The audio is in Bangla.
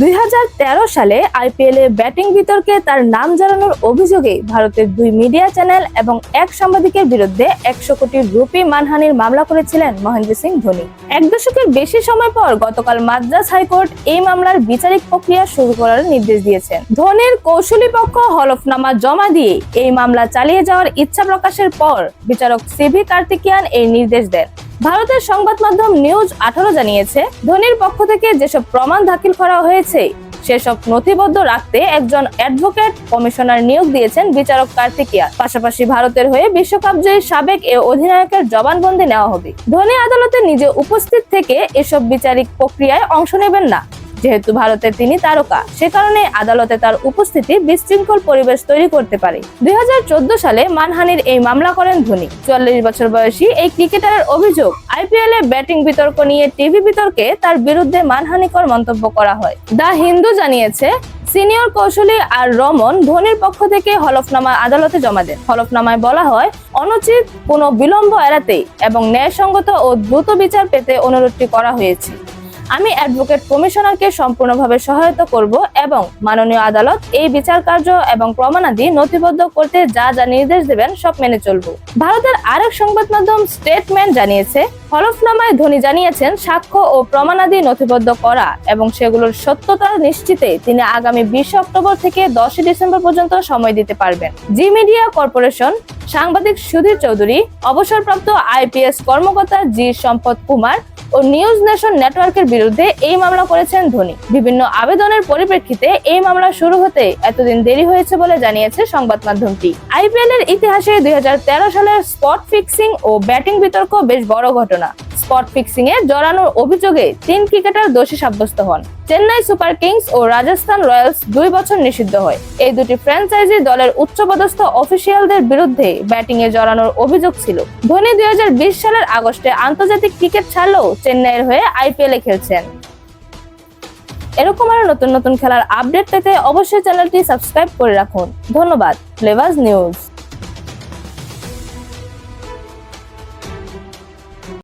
দুই হাজার তেরো সালে আইপিএল এ ব্যাটিং বিতর্কে তার নাম জানানোর অভিযোগে ভারতের দুই মিডিয়া চ্যানেল এবং এক সাংবাদিকের বিরুদ্ধে একশো কোটি রুপি মানহানির মামলা করেছিলেন মহেন্দ্র সিং ধোনি। এক দশকের বেশি সময় পর গতকাল মাদ্রাজ হাইকোর্ট এই মামলার বিচারিক প্রক্রিয়া শুরু করার নির্দেশ দিয়েছেন ধোনির কৌশলী পক্ষ হলফনামা জমা দিয়ে এই মামলা চালিয়ে যাওয়ার ইচ্ছা প্রকাশের পর বিচারক সিভি কার্তিকিয়ান এই নির্দেশ দেন। ভারতের সংবাদ মাধ্যম নিউজ আঠারো জানিয়েছে, ধোনির পক্ষ থেকে যেসব প্রমাণ দাখিল করা হয়েছে, সেসব নথিবদ্ধ রাখতে একজন অ্যাডভোকেট কমিশনার নিয়োগ দিয়েছেন বিচারক কার্তিকিয়া পাশাপাশি ভারতের হয়ে বিশ্বকাপ জয়ী সাবেক এ অধিনায়কের জবানবন্দি নেওয়া হবে। ধোনি আদালতে নিজে উপস্থিত থেকে এসব বিচারিক প্রক্রিয়ায় অংশ নেবেন না। যেহেতু ভারতের তিনি তারকা, সে কারণে আদালতে তার উপস্থিতি বিশৃঙ্খল পরিবেশ তৈরি করতে পারে। দুই হাজার চোদ্দ সালে মানহানির এই মামলা করেন ধোনি। চল্লিশ বছর বয়সী এই ক্রিকেটারের অভিযোগ, আইপিএল এ ব্যাটিং বিতর্ক নিয়ে টিভি বিতর্কে তার বিরুদ্ধে মানহানিকর মন্তব্য করা হয়। দা হিন্দু জানিয়েছে, সিনিয়র কৌশলী আর রমন ধোনির পক্ষ থেকে হলফনামা আদালতে জমা দেন। হলফনামায় বলা হয়, অনুচিত কোনো বিলম্ব এড়াতে এবং ন্যায়সঙ্গত ও দ্রুত বিচার পেতে অনুরোধটি করা হয়েছে। আমি অ্যাডভোকেট কমিশনারকে সম্পূর্ণভাবে সহায়তা করব এবং মাননীয় আদালত এই বিচার কার্য এবং প্রমাণাদি নথিবদ্ধ করতে যা যা নির্দেশ দেবেন সব মেনে চলব। ভারতের আরেক সংবাদ মাধ্যম স্টেটমেন্ট জানিয়েছে, হলফনামায় ধনী জানিয়েছেন, সাক্ষ্য ও প্রমাণাদি নথিবদ্ধ করা এবং সেগুলোর সত্যতা নিশ্চিতে তিনি আগামী বিশে অক্টোবর থেকে দশই ডিসেম্বর পর্যন্ত সময় দিতে পারবেন। জি মিডিয়া কর্পোরেশন, সাংবাদিক সুধীর চৌধুরী, অবসরপ্রাপ্ত আইপিএস কর্মকর্তা জি সম্পদ কুমার ও নিউজ নেশন নেটওয়ার্কের বিরুদ্ধে এই মামলা করেছেন ধোনি। বিভিন্ন আবেদনের পরিপ্রেক্ষিতে এই মামলা শুরু হতে এতদিন দেরি হয়েছে বলে জানিয়েছে সংবাদ মাধ্যমটি। আইপিএল এর ইতিহাসে দুই হাজার তেরো সালের স্পট ফিক্সিং ও ব্যাটিং বিতর্ক বেশ বড় ঘটনা। স্পট ফিক্সিং এ জড়ানোর অভিযোগে তিন ক্রিকেটার দোষী সাব্যস্ত হন। চেন্নাই সুপার কিংস ও রাজস্থান রয়্যালস দুই বছর নিষিদ্ধ হয়। এই দুটি ফ্র্যাঞ্চাইজি দলের উচ্চপদস্থ অফিসিয়ালদের বিরুদ্ধে ব্যাটিং এ জড়ানোর অভিযোগ ছিল। ধোনি দুই হাজার বিশ সালের আগস্টে আন্তর্জাতিক ক্রিকেট ছাড়লেও চেন্নাইয়ের হয়ে আইপিএল খেলছেন। এরকম আরও নতুন নতুন খেলার আপডেট পেতে অবশ্যই চ্যানেলটি সাবস্ক্রাইব করে রাখুন। ধন্যবাদ। Flavours News.